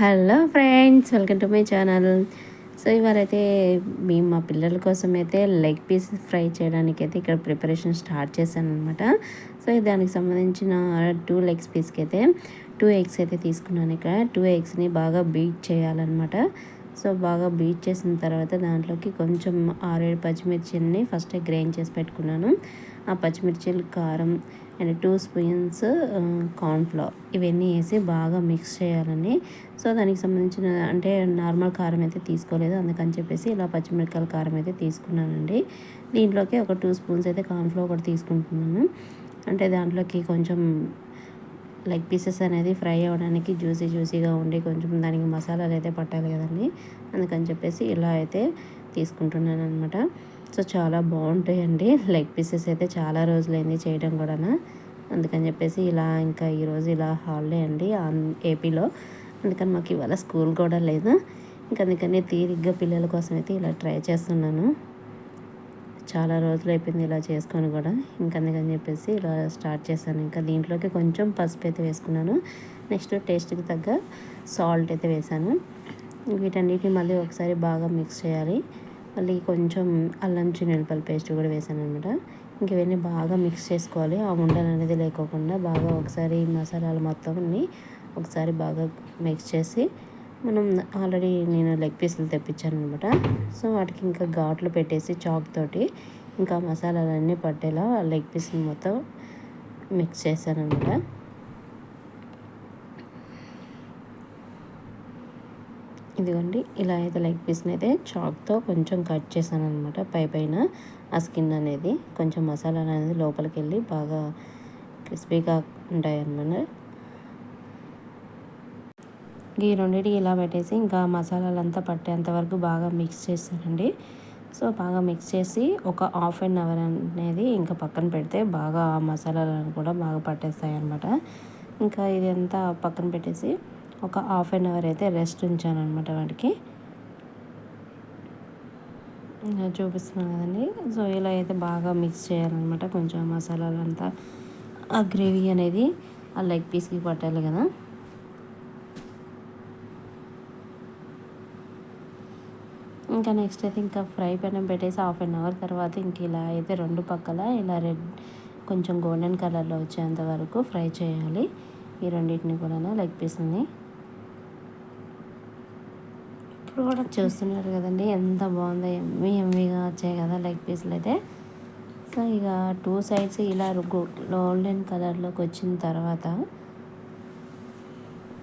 Hello friends welcome to my channel. So ఇవాళ మేము మా పిల్లల కోసం అయితే లెగ్ పీస్ ఫ్రై చేయడానికి అయితే ఇక్కడ ప్రిపరేషన్ స్టార్ట్ చేశాను అనమాట సో దానికి సంబంధించిన టూ లెగ్స్ పీస్కి అయితే టూ ఎగ్స్ అయితే తీసుకున్నాను ఇక్కడ. టూ ఎగ్స్ని బాగా బీట్ చేయాలన్నమాట. సో బాగా బీట్ చేసిన తర్వాత దాంట్లోకి కొంచెం ఆరేడు పచ్చిమిర్చిని ఫస్ట్ గ్రైండ్ చేసి పెట్టుకున్నాను. ఆ పచ్చిమిర్చిలు కారం అండ్ టూ స్పూన్స్ కార్న్ఫ్లవర్ ఇవన్నీ వేసి బాగా మిక్స్ చేయాలని. సో దానికి సంబంధించిన అంటే నార్మల్ కారం అయితే తీసుకోలేదు. అందుకని చెప్పేసి ఇలా పచ్చిమిరపకాయల కారం అయితే తీసుకున్నానండి. దీంట్లోకి ఒక టూ స్పూన్స్ అయితే కార్న్ఫ్లవర్ కూడా తీసుకుంటున్నాను. అంటే దాంట్లోకి కొంచెం లెగ్ పీసెస్ అనేది ఫ్రై అవ్వడానికి జ్యూసీ జ్యూసీగా ఉండి కొంచెం దానికి మసాలాలు అయితే పట్టాలి కదండి. అందుకని చెప్పేసి ఇలా అయితే తీసుకుంటున్నాను అనమాట సో చాలా బాగుంటాయండి. లెగ్ పీసెస్ అయితే చాలా రోజులైంది చేయడం కూడా అందుకని చెప్పేసి ఇలా ఇంకా ఈరోజు ఇలా హాలిడే అండి ఏపీలో. అందుకని మాకు ఇవాళ స్కూల్ కూడా లేదు. ఇంకా అందుకని తీరిగ్గా పిల్లల కోసం అయితే ఇలా ట్రై చేస్తున్నాను. చాలా రోజులు అయిపోయింది ఇలా చేసుకొని కూడా. ఇంకా అందుకని చెప్పేసి ఇలా స్టార్ట్ చేశాను. ఇంకా దీంట్లోకి కొంచెం పసుపు అయితే వేసుకున్నాను. నెక్స్ట్ టేస్ట్కి తగ్గ సాల్ట్ అయితే వేసాను వీటన్నిటిని మళ్ళీ ఒకసారి బాగా మిక్స్ చేయాలి. మళ్ళీ కొంచెం అల్లం చిన్నపల్లి పేస్ట్ కూడా వేసాను అనమాట ఇంక ఇవన్నీ బాగా మిక్స్ చేసుకోవాలి. ఆ ఉండలు అనేది లేకోకుండా బాగా ఒకసారి మసాలాలు మొత్తంని ఒకసారి బాగా మిక్స్ చేసి మనం ఆల్రెడీ నేను లెగ్ పీసులు తెప్పించాను అనమాట సో వాటికి ఇంకా ఘాట్లు పెట్టేసి చాక్ తోటి ఇంకా మసాలాలన్నీ పట్టేలా లెగ్ పీసులు మొత్తం మిక్స్ చేశాను అనమాట ఇదిగోండి ఇలా అయితే లెగ్ పీస్ని అయితే చాక్తో కొంచెం కట్ చేశాను అనమాట పై పైన ఆ స్కిన్ అనేది. కొంచెం మసాలా అనేది లోపలికి వెళ్ళి బాగా క్రిస్పీగా ఉంటాయి అనమాట ఈ రెండింటికి ఇలా పెట్టేసి ఇంకా మసాలాలంతా పట్టేంత వరకు బాగా మిక్స్ చేస్తానండి. సో బాగా మిక్స్ చేసి ఒక హాఫ్ అన్ అవర్ అనేది ఇంకా పక్కన పెడితే బాగా మసాలాలను కూడా బాగా పట్టేస్తాయి అనమాట ఇంకా ఇదంతా పక్కన పెట్టేసి ఒక హాఫ్ అన్ అవర్ అయితే రెస్ట్ ఉంచాను అనమాట వాటికి చూపిస్తున్నాను కదండి. సో ఇలా అయితే బాగా మిక్స్ చేయాలన్నమాట. కొంచెం మసాలాలంతా ఆ గ్రేవీ అనేది ఆ లెగ్ పీస్కి పట్టాలి కదా. ఇంకా నెక్స్ట్ అయితే ఇంకా ఫ్రై పెనం పెట్టేసి హాఫ్ అన్ అవర్ తర్వాత ఇంక ఇలా అయితే రెండు పక్కల ఇలా రెడ్ కొంచెం గోల్డెన్ కలర్లో వచ్చేంత వరకు ఫ్రై చేయాలి. ఈ రెండింటిని కూడా లెగ్ పీస్ని ఇప్పుడు కూడా చూస్తున్నారు కదండి ఎంత బాగుందో ఎమ్మి ఎమ్మిగా వచ్చాయి కదా లెగ్ పీస్లు అయితే. సో ఇక టూ సైడ్స్ ఇలా గోల్డెన్ కలర్లోకి వచ్చిన తర్వాత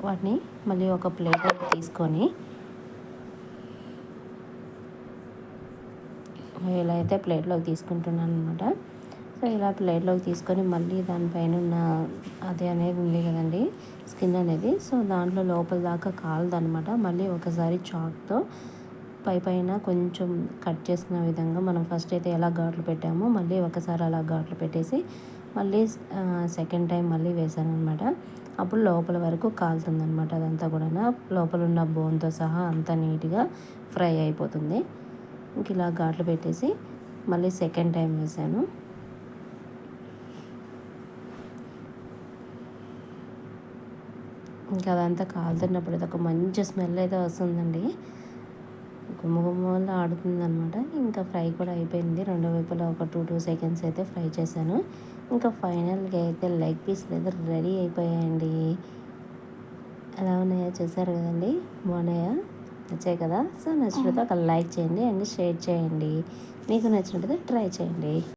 వాటిని మళ్ళీ ఒక ప్లేట్ తీసుకొని ఇలా అయితే ప్లేట్లోకి తీసుకుంటున్నాను అనమాట సో ఇలా ప్లేట్లోకి తీసుకొని మళ్ళీ దానిపైన ఉన్న అది అనేది ఉంది కదండి స్కిన్ అనేది. సో దాంట్లో లోపల దాకా కాలదనమాట మళ్ళీ ఒకసారి చాక్తో పై పైన కొంచెం కట్ చేసిన విధంగా మనం ఫస్ట్ అయితే ఎలా ఘాట్లు పెట్టామో మళ్ళీ ఒకసారి అలా ఘాట్లు పెట్టేసి మళ్ళీ సెకండ్ టైం మళ్ళీ వేసాను అనమాట అప్పుడు లోపల వరకు కాలుతుంది అనమాట అదంతా కూడా లోపల ఉన్న బోన్తో సహా అంతా నీట్గా ఫ్రై అయిపోతుంది. ఇంక ఇలా ఘాట్లు పెట్టేసి మళ్ళీ సెకండ్ టైం వేసాను. ఇంకా అదంతా కాలుతున్నప్పుడు ఒక మంచి స్మెల్ అయితే వస్తుందండి. గుమ్మగుమ్మలో ఆడుతుంది అనమాట ఇంకా ఫ్రై కూడా అయిపోయింది. రెండు వైపులా ఒక టూ టూ సెకండ్స్ అయితే ఫ్రై చేశాను. ఇంకా ఫైనల్గా అయితే లెగ్ పీస్లు అయితే రెడీ అయిపోయాయండి. ఎలా ఉన్నాయో చూసారు కదండి? బాగున్నాయా? నచ్చాయి కదా. సో నచ్చినట్టు ఒక లైక్ చేయండి అండ్ షేర్ చేయండి. మీకు నచ్చినట్టు ట్రై చేయండి.